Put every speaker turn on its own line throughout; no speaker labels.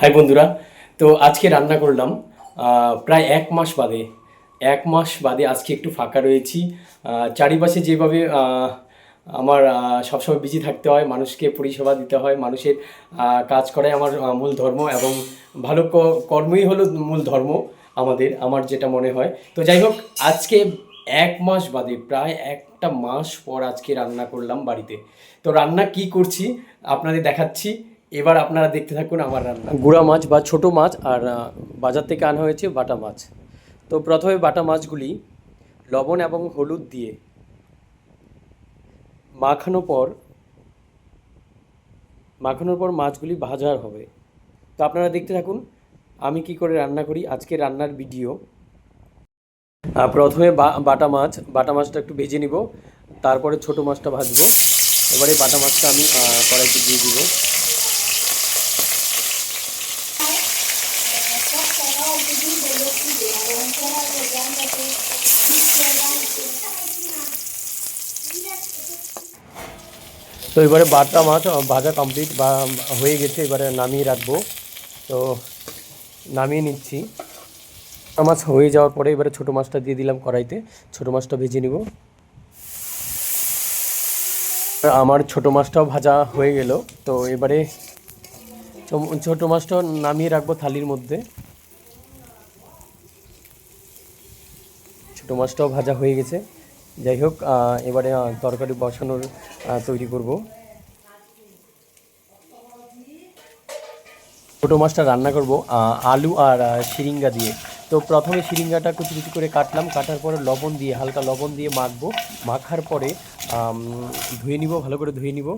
High বন্ধুরা, তো আজকে রান্না করলাম প্রায় এক মাস বাদে। এক মাস বাদে আজকে একটু ফাঁকা রয়েছি। চারিপাশে যেভাবে আমার সবসময় বিজি থাকতে হয়, মানুষকে পরিষেবা দিতে হয়, মানুষের কাজ করাই আমার মূল ধর্ম এবং ভালো কর্মই হলো মূল ধর্ম আমাদের, আমার যেটা মনে হয়। তো যাই হোক, আজকে এক মাস বাদে, প্রায় একটা মাস পর আজকে রান্না করলাম বাড়িতে। তো রান্না কি করছি, আপনাদের দেখাচ্ছি। এবার আপনারা দেখতে থাকুন আমার রান্না। গুড়া মাছ বা ছোট মাছ আর বাজার থেকে আনা হয়েছে বাটা মাছ। তো প্রথমে বাটা মাছগুলি লবণ এবং হলুদ দিয়ে মাখানো পর, মাখানোর পর মাছগুলি ভাজার হবে। তো আপনারা দেখতে থাকুন, আমি কি করে রান্না করি আজকে রান্নার ভিডিও। প্রথমে বাটা মাছ, বাটা মাছটা একটু ভেজে নিব, তারপরে ছোট মাছটা ভাজবো। এবারে বাটা মাছটা আমি কড়াইতে দিয়ে দিব। তো এবারে বাটা মাছ ভাজা কমপ্লিট বা হয়ে গেছে, এবারে নামিয়ে রাখব। তো নামিয়ে নিচ্ছি। মাছ হয়ে যাওয়ার পরে এবারে ছোটো মাছটা দিয়ে দিলাম কড়াইতে। ছোটো মাছটা ভেজে নিব। আমার ছোটো মাছটাও ভাজা হয়ে গেল। তো এবারে ছোটো মাছটাও নামিয়ে রাখব থালির মধ্যে। ছোটো মাছটাও ভাজা হয়ে গেছে। যাই হোক এবারে তরকারি বসানোর তৈরি করব। ছোটো মাছটা রান্না করব আলু আর আহ, শিরিঙ্গা দিয়ে। তো প্রথমে শিরিঙ্গাটা কুচি কুচি করে কাটলাম কাটার পরে লবণ দিয়ে হালকা লবণ দিয়ে মাখবো। মাখার পরে ধুয়ে নিব ভালো করে ধুয়ে নিব।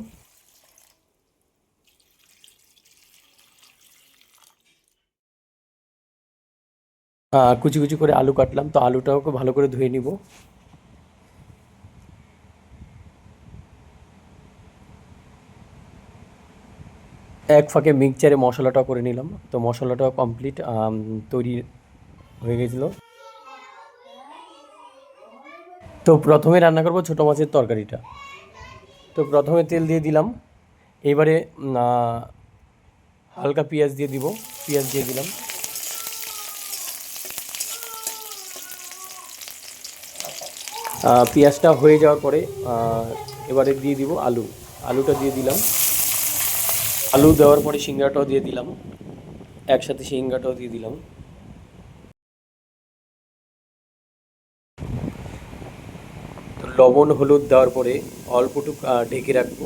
কুচি কুচি করে আলু কাটলাম তো আলুটাও ভালো করে ধুয়ে নিব। এক ফাঁকে মিক্সচারে মশলাটা করে নিলাম। তো মশলাটাও কমপ্লিট তৈরি হয়ে গেছিল। তো প্রথমে রান্না করব ছোটো মাছের তরকারিটা। তো প্রথমে তেল দিয়ে দিলাম। এবারে হালকা পেঁয়াজ দিয়ে দিব। পেঁয়াজ দিয়ে দিলাম। পেঁয়াজটা হয়ে যাওয়ার পরে এবারে দিয়ে দিব আলু। আলুটা দিয়ে দিলাম। আলু দেওয়ার পরে সিঙ্গাটাও দিয়ে দিলাম। একসাথে সিঙ্গাটাও দিয়ে দিলাম। লবণ, হলুদ দেওয়ার পরে অল্পটুক ঢেকে রাখব।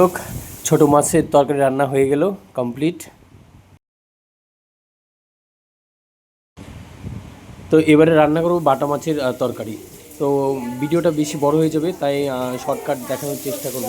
হোক, ছোটো মাছের তরকারি রান্না হয়ে গেল কমপ্লিট তো এবারে রান্না করব বাটা মাছের তরকারি। তো ভিডিওটা বেশি বড় হয়ে যাবে, তাই শর্টকাট দেখানোর চেষ্টা করব।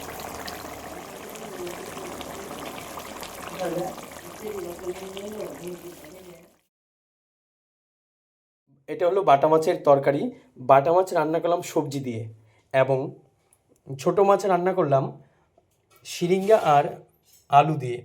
এটা হলো বাটা মাছের তরকারি। বাটা মাছ রান্না করলাম সবজি দিয়ে এবং ছোট মাছ রান্না করলাম শিরিঙ্গা আর আলু দিয়ে।